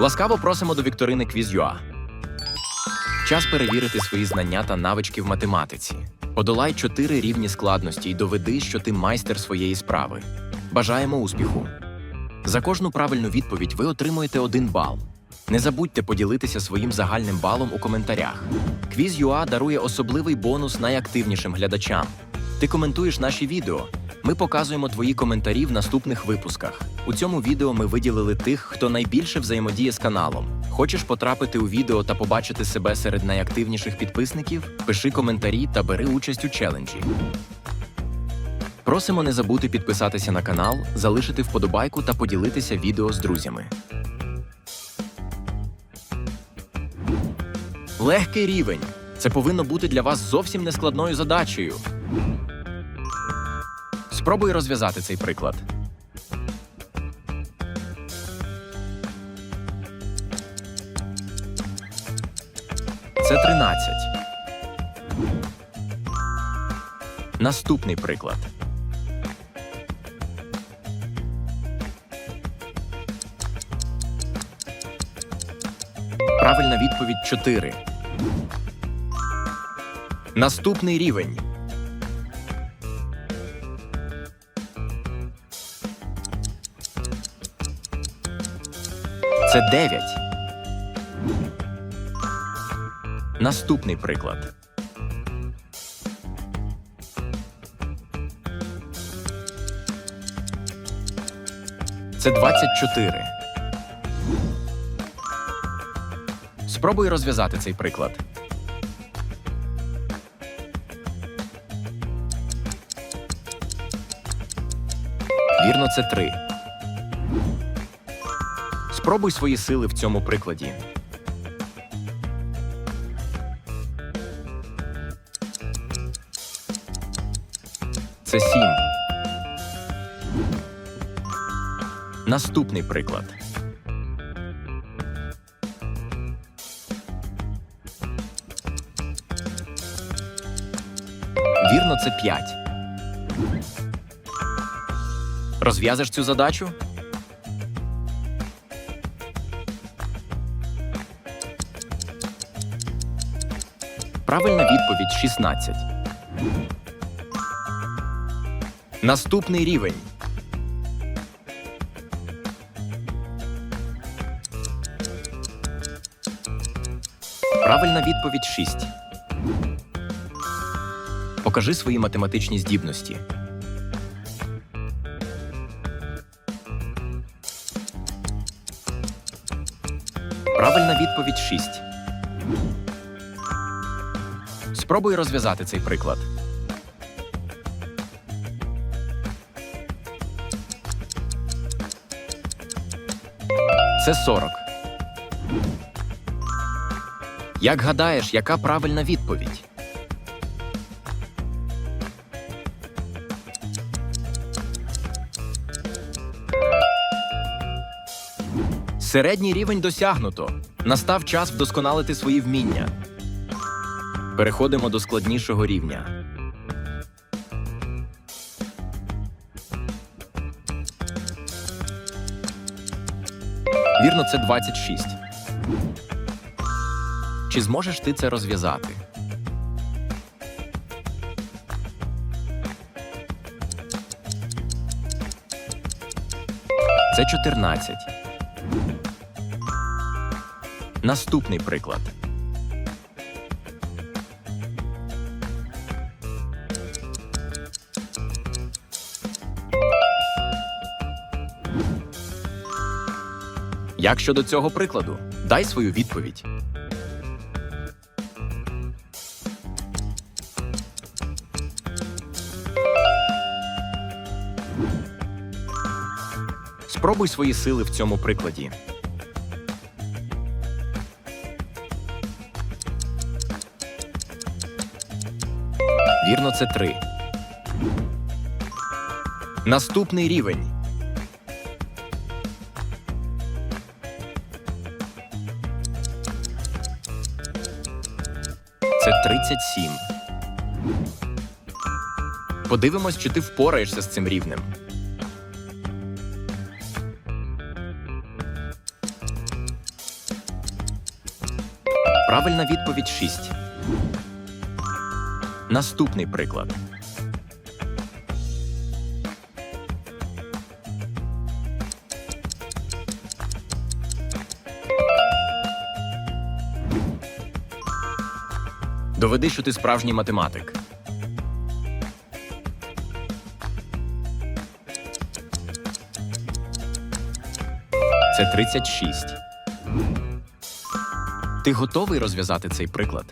Ласкаво просимо до вікторини Quiz.ua. Час перевірити свої знання та навички в математиці. Подолай чотири рівні складності і доведи, що ти майстер своєї справи. Бажаємо успіху! За кожну правильну відповідь ви отримуєте один бал. Не забудьте поділитися своїм загальним балом у коментарях. Quiz.ua дарує особливий бонус найактивнішим глядачам. Ти коментуєш наші відео. Ми показуємо твої коментарі в наступних випусках. У цьому відео ми виділили тих, хто найбільше взаємодіє з каналом. Хочеш потрапити у відео та побачити себе серед найактивніших підписників? Пиши коментарі та бери участь у челенджі. Просимо не забути підписатися на канал, залишити вподобайку та поділитися відео з друзями. Легкий рівень. Це повинно бути для вас зовсім нескладною задачею. Спробуй розв'язати цей приклад. Це 13. Наступний приклад. Правильна відповідь 4. Наступний рівень. Це 9. Наступний приклад. Це 24. Спробуй розв'язати цей приклад. Вірно, це 3. Спробуй свої сили в цьому прикладі. Це 7. Наступний приклад. Вірно, це 5. Розв'язиш цю задачу? Правильна відповідь 16. Наступний рівень. Правильна відповідь 6. Покажи свої математичні здібності. Правильна відповідь 6. Спробуй розв'язати цей приклад. Це 40. Як гадаєш, яка правильна відповідь? Середній рівень досягнуто. Настав час вдосконалити свої вміння. Переходимо до складнішого рівня. Вірно, це 26. Чи зможеш ти це розв'язати? Це 14. Наступний приклад. Як щодо цього прикладу? Дай свою відповідь. Спробуй свої сили в цьому прикладі. Вірно, це 3. Наступний рівень. 37. Подивимось, чи ти впораєшся з цим рівнем. Правильна відповідь 6. Наступний приклад. Доведи, що ти справжній математик. Це 36. Ти готовий розв'язати цей приклад?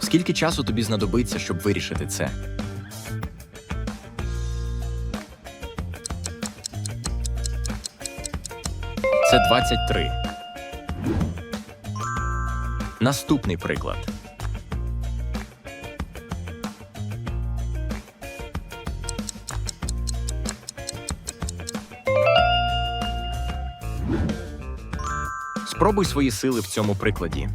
Скільки часу тобі знадобиться, щоб вирішити це? 23. Наступний приклад. Спробуй свої сили в цьому прикладі.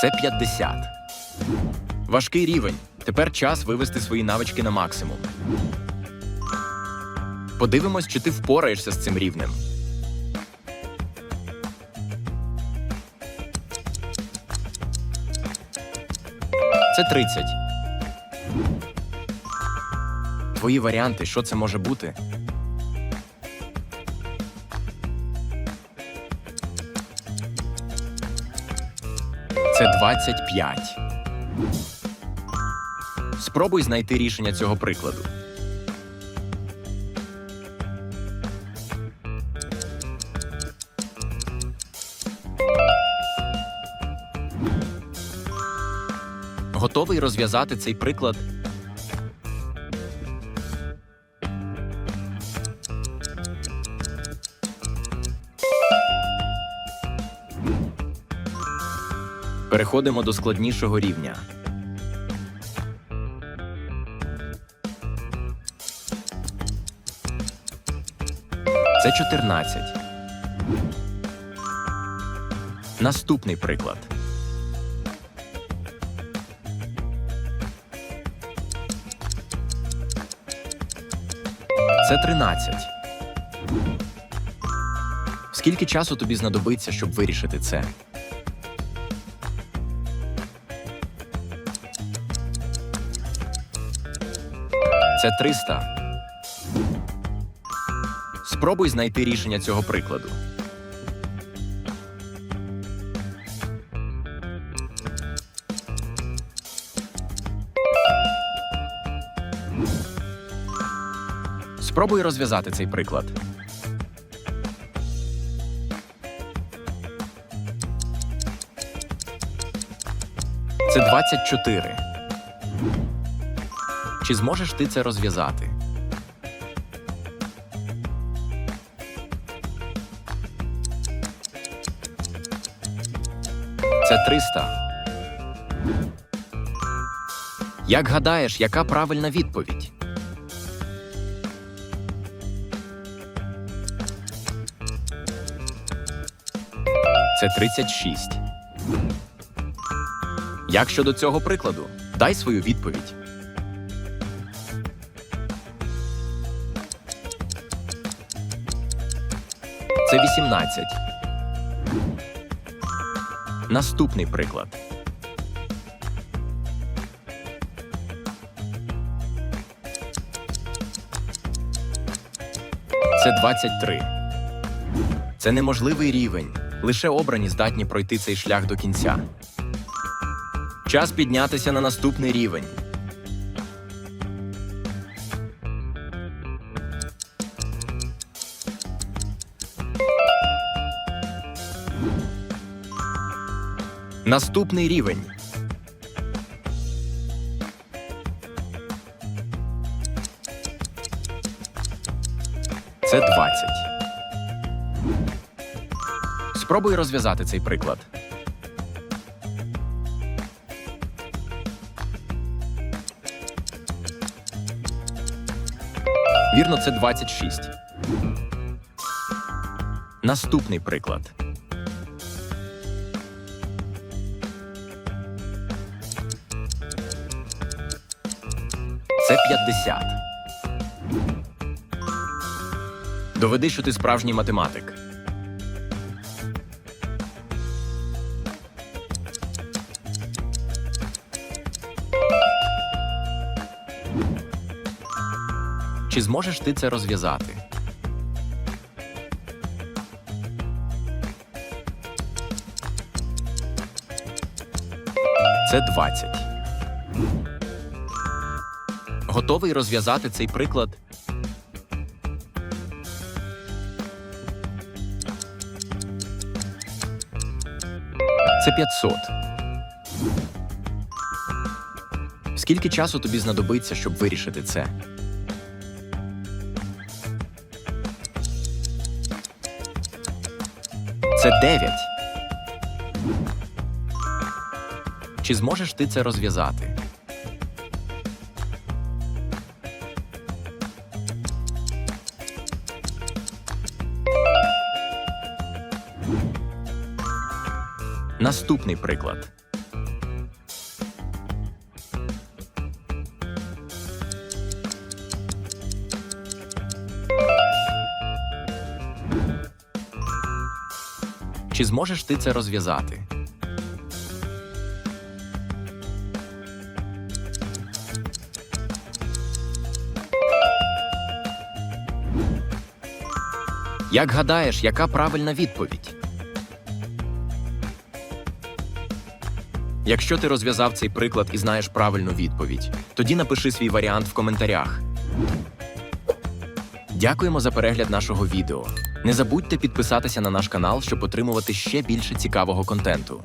Це 50. Важкий рівень. Тепер час вивести свої навички на максимум. Подивимось, чи ти впораєшся з цим рівнем. Це 30. Твої варіанти, що це може бути? Це 25. Спробуй знайти рішення цього прикладу. Готовий розв'язати цей приклад? Переходимо до складнішого рівня. Це 14. Наступний приклад. Це 13. Скільки часу тобі знадобиться, щоб вирішити це? Це 300. Спробуй знайти рішення цього прикладу. Спробуй розв'язати цей приклад. Це 24. Чи зможеш ти це розв'язати? Це 300. Як гадаєш, яка правильна відповідь? Це 36. Як щодо цього прикладу? Дай свою відповідь. Це 18. Наступний приклад. Це 23. Це неможливий рівень. Лише обрані здатні пройти цей шлях до кінця. Час піднятися на наступний рівень. Наступний рівень. Це 20. Спробуй розв'язати цей приклад. Вірно, це 26. Наступний приклад. 50. Доведи, що ти справжній математик. Чи зможеш ти це розв'язати? Це 20. Готовий розв'язати цей приклад? Це 500. Скільки часу тобі знадобиться, щоб вирішити це? Це 9. Чи зможеш ти це розв'язати? Наступний приклад. Чи зможеш ти це розв'язати? Як гадаєш, яка правильна відповідь? Якщо ти розв'язав цей приклад і знаєш правильну відповідь, тоді напиши свій варіант в коментарях. Дякуємо за перегляд нашого відео. Не забудьте підписатися на наш канал, щоб отримувати ще більше цікавого контенту.